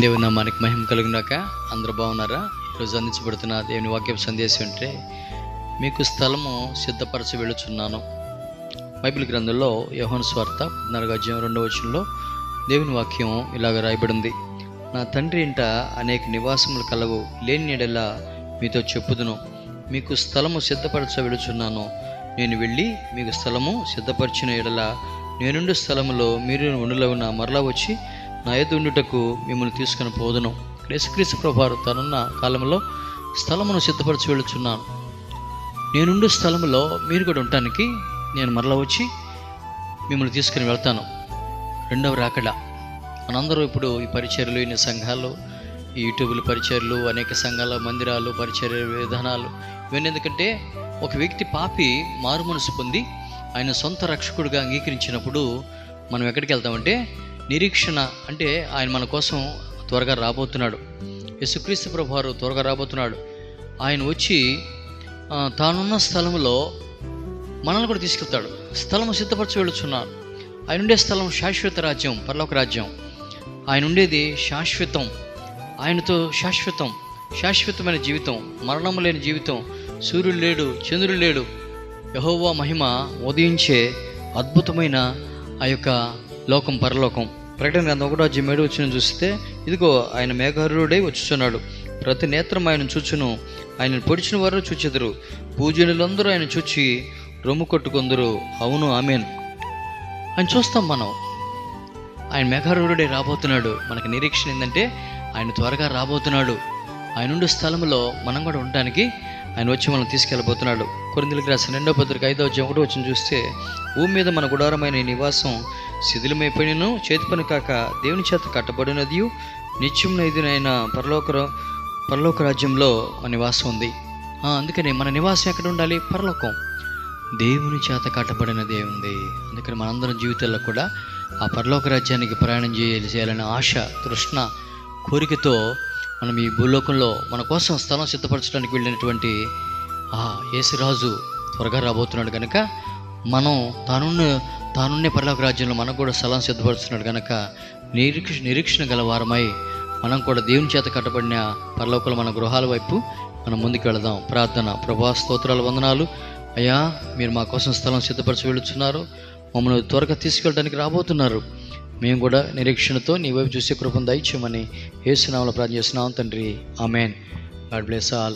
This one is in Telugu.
దేవుని నామానికి మహిమ కలిగినాక అందరూ బాగున్నారా? ఈరోజు అందించబడుతున్న దేవుని వాక్య సందేశం అంటే మీకు స్థలము సిద్ధపరచి వెళుచున్నాను బైబిల్ గ్రంథంలో యోహన్ స్వార్త పద్నాలుగు అధ్యాయం రెండవ వచనంలో దేవుని వాక్యం ఇలాగ రాయబడింది. నా తండ్రి ఇంట అనేక నివాసములు కలవు లేని ఎడలా మీతో చెప్పుదును. మీకు స్థలము సిద్ధపరచ వెళుచున్నాను నేను వెళ్ళి మీకు స్థలము సిద్ధపరిచిన ఎడల నేనుండు స్థలములో మీరు ఉండులవున మరలా వచ్చి నా ఎదుండుటకు మిమ్మల్ని తీసుకుని పోదును. ఇక్కడ యేసుక్రీస్తు ప్రభారు తనున్న కాలంలో స్థలమును సిద్ధపరచి వెళ్ళుచున్నాను. నేనుండు స్థలంలో మీరు కూడా ఉండటానికి నేను మరలా వచ్చి మిమ్మల్ని తీసుకుని వెళ్తాను. రెండవ రాకడ. మనందరూ ఇప్పుడు ఈ పరిచర్లు ఇన్ని సంఘాలు ఈ యూట్యూబ్లు పరిచర్లు అనేక సంఘాల మందిరాలు పరిచర్య విధానాలు ఇవన్నీ ఎందుకంటే ఒక వ్యక్తి పాపి మారు మనసు పొంది ఆయన సొంత రక్షకుడిగా అంగీకరించినప్పుడు మనం ఎక్కడికి వెళ్తామంటే నిరీక్షణ అంటే ఆయన మన కోసం త్వరగా రాబోతున్నాడు. యేసుక్రీస్తు ప్రభువారు త్వరగా రాబోతున్నాడు. ఆయన వచ్చి తానున్న స్థలంలో మనల్ని కూడా తీసుకెళ్తాడు. స్థలం సిద్ధపరచు వెళ్ళుచున్నాను ఆయన ఉండే స్థలం శాశ్వత రాజ్యం పరలోక రాజ్యం. ఆయన ఉండేది శాశ్వతం. ఆయనతో శాశ్వతం శాశ్వతమైన జీవితం. మరణము లేని జీవితం. సూర్యుడు లేడు చంద్రుడు లేడు. యహోవా మహిమ ఉదయించే అద్భుతమైన ఆ యొక్క లోకం పరలోకం. ప్రకటన గ్రంథం ఒకటో అజ్జి మేడు వచ్చిన చూస్తే ఇదిగో ఆయన మేఘారుడై వచ్చుచున్నాడు. ప్రతి నేత్రం ఆయన చూచును. ఆయన పొడిచిన వారు చూచెదరు. పూజనులందరూ ఆయన చూచి రొమ్ము కొట్టుకుందరు. అవును ఆమెన్. ఆయన చూస్తాం మనం. ఆయన మేఘారుడే రాబోతున్నాడు. మనకి నిరీక్షణ ఏంటంటే ఆయన త్వరగా రాబోతున్నాడు. ఆయన ఉండే స్థలంలో మనం కూడా ఉండడానికి ఆయన వచ్చి మనం తీసుకెళ్ళబోతున్నాడు. కొరిందులకు రాసిన రెండో పత్రిక ఐదో అధ్యాయం ఒకటి వచ్చిన చూస్తే భూమి మీద మన గుడారమైన నివాసం శిథిలమైపోయినను చేతి పని కాక దేవుని చేత కట్టబడినది నిత్యం నైదునైన పరలోక పరలోక రాజ్యంలో నివాసం ఉంది. అందుకని మన నివాసం ఎక్కడ ఉండాలి? పరలోకం. దేవుని చేత కట్టబడినదే ఉంది. అందుకని మనందరం జీవితాల్లో కూడా ఆ పరలోక రాజ్యానికి ప్రయాణం చేయాలి చేయాలనే ఆశ తృష్ణ కోరికతో మనం ఈ భూలోకంలో మన కోసం స్థలం సిద్ధపరచడానికి వెళ్ళినటువంటి ఆ యేసురాజు త్వరగా రాబోతున్నాడు కనుక మనం తానున్న తానున్నే పరలోక రాజ్యంలో మనకు కూడా స్థలం సిద్ధపరుస్తున్నాడు కనుక నిరీక్ష నిరీక్షణ గల వారమై మనం కూడా దేవుని చేత కట్టబడిన పరలోకంలో మన గృహాల వైపు మనం ముందుకు వెళదాం. ప్రార్థన ప్రభా స్తోత్రాలు వందనాలు. అయ్యా మీరు మా కోసం స్థలం సిద్ధపరచి వెళుతున్నారు మమ్మల్ని త్వరగా తీసుకెళ్ళడానికి రాబోతున్నారు. మేము కూడా నిరీక్షణతో నీ వైపు చూసే కృపను దయచేయమని ఏసునామలో ప్రార్థన చేస్తున్నాం తండ్రి. ఆమెన్. God bless all.